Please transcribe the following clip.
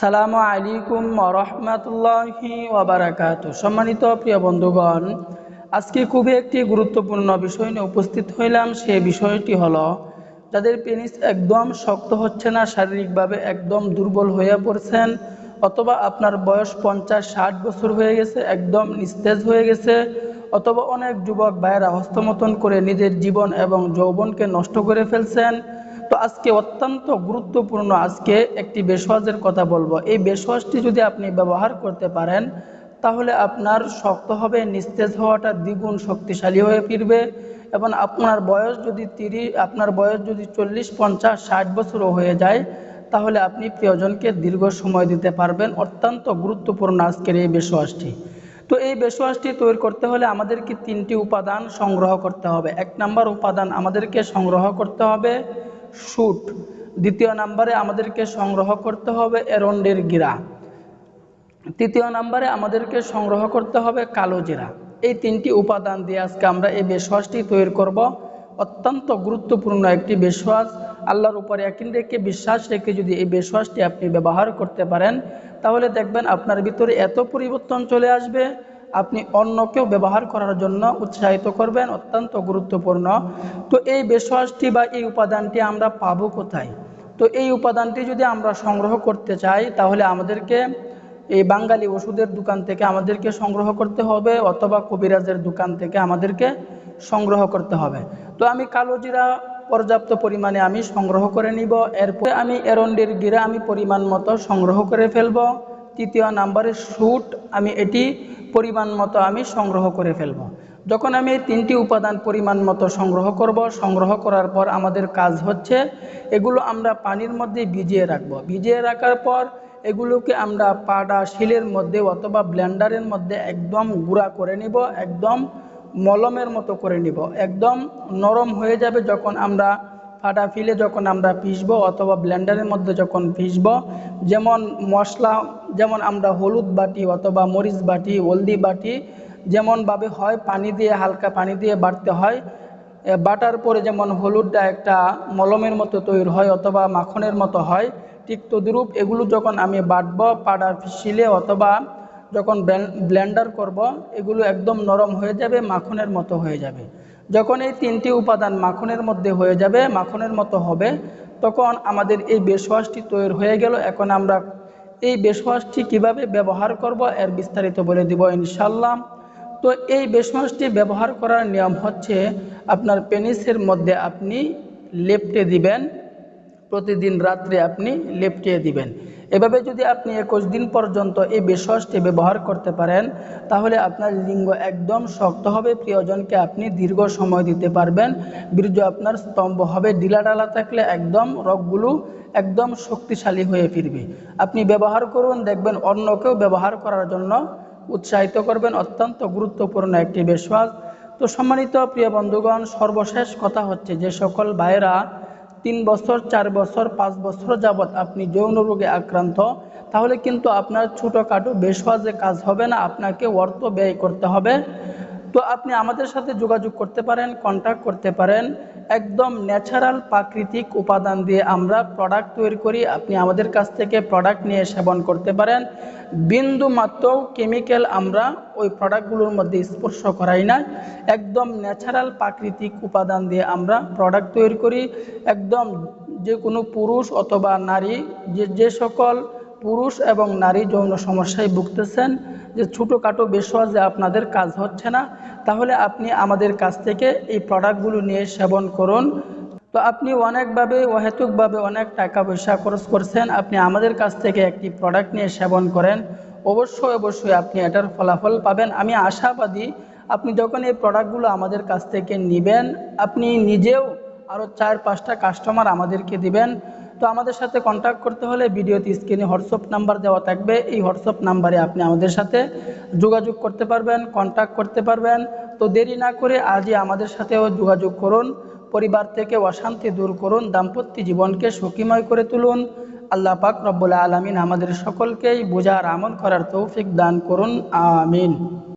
সালামু আলাইকুম রহমতুল্লাহি ওবরাকাত সম্মানিত প্রিয় বন্ধুগণ, আজকে খুবই একটি গুরুত্বপূর্ণ বিষয় নিয়ে উপস্থিত হইলাম। সে বিষয়টি হলো, যাদের পেনিস একদম শক্ত হচ্ছে না, শারীরিকভাবে একদম দুর্বল হয়ে পড়ছেন, অথবা আপনার বয়স পঞ্চাশ, ষাট বছর হয়ে গেছে, একদম নিস্তেজ হয়ে গেছে, অথবা অনেক যুবক ভাইয়েরা হস্তমতন করে নিজের জীবন এবং যৌবনকে নষ্ট করে ফেলছেন তো আজকে অত্যন্ত গুরুত্বপূর্ণ আজকে একটি বেশওয়াজের কথা বলব। এই বেশওয়াজটি যদি আপনি ব্যবহার করতে পারেন, তাহলে আপনার শক্ত হবে, নিস্তেজ হওয়াটা দ্বিগুণ শক্তিশালী হয়ে ফিরবে এবং আপনার বয়স যদি তিরিশ আপনার বয়স যদি চল্লিশ, পঞ্চাশ, ষাট বছরও হয়ে যায়, তাহলে আপনি প্রিয়জনকে দীর্ঘ সময় দিতে পারবেন। অত্যন্ত গুরুত্বপূর্ণ আজকের এই বেশওয়াজটি তো এই বেশওয়াজটি তৈরি করতে হলে আমাদেরকে তিনটি উপাদান সংগ্রহ করতে হবে। এক নাম্বার উপাদান আমাদেরকে সংগ্রহ করতে হবে শুট। দ্বিতীয় নাম্বারে আমাদেরকে সংগ্রহ করতে হবে এরন্ডের গিরা। তৃতীয় নাম্বারে আমাদেরকে সংগ্রহ করতে হবে কালো জিরা। এই তিনটি উপাদান দিয়ে আজকে আমরা এই বেশওয়াজটি তৈরি করব। অত্যন্ত গুরুত্বপূর্ণ একটি বেশওয়াজ আল্লাহর উপরে একদিন রেখে বিশ্বাস রেখে যদি এই বেশওয়াজটি আপনি ব্যবহার করতে পারেন, তাহলে দেখবেন আপনার ভিতরে এত পরিবর্তন চলে আসবে। আপনি অন্যকেও ব্যবহার করার জন্য উৎসাহিত করবেন, অত্যন্ত গুরুত্বপূর্ণ। তো এই বেশওয়াজটি বা এই উপাদানটি আমরা পাবো কোথায়? তো এই উপাদানটি যদি আমরা সংগ্রহ করতে চাই, তাহলে আমাদেরকে এই বাঙালি ওষুধের দোকান থেকে আমাদেরকে সংগ্রহ করতে হবে, অথবা কবিরাজের দোকান থেকে আমাদেরকে সংগ্রহ করতে হবে। তো আমি কালোজিরা পর্যাপ্ত পরিমাণে আমি সংগ্রহ করে নিব, এরপরে আমি এরন্ডের গিরা আমি পরিমাণ মতো সংগ্রহ করে ফেলব। তৃতীয় নাম্বারে শুট, আমি এটি পরিমাণ মতো আমি সংগ্রহ করে ফেলব। যখন আমি এই তিনটি উপাদান পরিমাণ মতো সংগ্রহ করব, সংগ্রহ করার পর আমাদের কাজ হচ্ছে এগুলো আমরা পানির মধ্যে ভিজিয়ে রাখব। ভিজিয়ে রাখার পর এগুলোকে আমরা পাডা শিলের মধ্যে অথবা ব্লেন্ডারের মধ্যে একদম গুঁড়া করে নিব, একদম মলমের মতো করে নিব। একদম নরম হয়ে যাবে যখন আমরা ফাটা ফিলে যখন আমরা পিসবো অথবা ব্লেন্ডারের মধ্যে যখন পিসবো যেমন মশলা, যেমন আমরা হলুদ বাটি অথবা মরিচ বাটি, হলদি বাটি, যেমনভাবে হয়, পানি দিয়ে, হালকা পানি দিয়ে বাটতে হয়। বাটার পরে যেমন হলুদটা একটা মলমের মতো তৈরি হয় অথবা মাখনের মতো হয়, ঠিক তদ্রূপ এগুলো যখন আমি বাটবো পাড়ার শিলে অথবা যখন ব্লেন্ডার করব, এগুলো একদম নরম হয়ে যাবে, মাখনের মতো হয়ে যাবে। যখন এই তিনটি উপাদান মাখনের মধ্যে হয়ে যাবে, মাখনের মতো হবে, তখন আমাদের এই বেশওয়াশটি তৈরি হয়ে গেল। এখন আমরা এই বেশওয়াশটি কীভাবে ব্যবহার করব এর বিস্তারিত বলে দিব ইনশাল্লাহ তো এই বেশওয়াশটি ব্যবহার করার নিয়ম হচ্ছে, আপনার পেনিসের মধ্যে আপনি লেপটে দিবেন, প্রতিদিন রাত্রে আপনি লেপটিয়ে দিবেন। এভাবে যদি আপনি একুশ দিন পর্যন্ত এই বেশসটি ব্যবহার করতে পারেন, তাহলে আপনার লিঙ্গ একদম শক্ত হবে, প্রিয়জনকে আপনি দীর্ঘ সময় দিতে পারবেন। বীর্য আপনার স্তম্ভ হবে ডিলাডালা থাকলে একদম রগগুলো একদম শক্তিশালী হয়ে ফিরবে। আপনি ব্যবহার করুন, দেখবেন অন্যকেও ব্যবহার করার জন্য উৎসাহিত করবেন, অত্যন্ত গুরুত্বপূর্ণ একটি বিশ্বাস তো সম্মানিত প্রিয় বন্ধুগণ, সর্বশেষ কথা হচ্ছে যে সকল ভাইয়েরা তিন বছর, চার বছর, পাঁচ বছর যাবৎ আপনি যৌন রোগে আক্রান্ত, তাহলে কিন্তু আপনার ছোটোখাটো বেশওয়াজে কাজ হবে না, আপনাকে অর্থ ব্যয় করতে হবে। তো আপনি আমাদের সাথে যোগাযোগ করতে পারেন কন্ট্যাক্ট করতে পারেন। একদম ন্যাচারাল প্রাকৃতিক উপাদান দিয়ে আমরা প্রোডাক্ট তৈরি করি। আপনি আমাদের কাছ থেকে প্রোডাক্ট নিয়ে সেবন করতে পারেন। বিন্দু মাত্র কেমিক্যাল আমরা ওই প্রোডাক্টগুলোর মধ্যে স্পর্শ করাই না। একদম ন্যাচারাল প্রাকৃতিক উপাদান দিয়ে আমরা প্রোডাক্ট তৈরি করি। একদম যে কোনো পুরুষ অথবা নারী, যে যে সকল পুরুষ এবং নারী যৌন সমস্যায় ভুগতেছেন, যে ছোটোখাটো যে আপনাদের কাজ হচ্ছে না, তাহলে আপনি আমাদের কাছ থেকে এই প্রোডাক্টগুলো নিয়ে সেবন করুন। তো আপনি অনেকভাবে, অহেতুকভাবে অনেক টাকা পয়সা খরচ করছেন, আপনি আমাদের কাছ থেকে একটি প্রোডাক্ট নিয়ে সেবন করেন। অবশ্যই অবশ্যই আপনি এটার ফলাফল পাবেন। আমি আশাবাদী, আপনি যখন এই প্রোডাক্টগুলো আমাদের কাছ থেকে নেবেন, আপনি নিজেও আরও চার পাঁচটা কাস্টমার আমাদেরকে দিবেন। তো আমাদের সাথে কন্ট্যাক্ট করতে হলে ভিডিওতে স্ক্রিনে হোয়াটসঅ্যাপ নাম্বার দেওয়া থাকবে। এই হোয়াটসঅ্যাপ নাম্বারে আপনি আমাদের সাথে যোগাযোগ করতে পারবেন কন্ট্যাক্ট করতে পারবেন। তো দেরি না করে আজই আমাদের সাথেও যোগাযোগ করুন, পরিবার থেকে অশান্তি দূর করুন, দাম্পত্য জীবনকে সুখীময় করে তুলুন। আল্লাহ পাক রব্বুল আলমিন আমাদের সকলকেই বোঝার, আমল করার তৌফিক দান করুন, আমিন।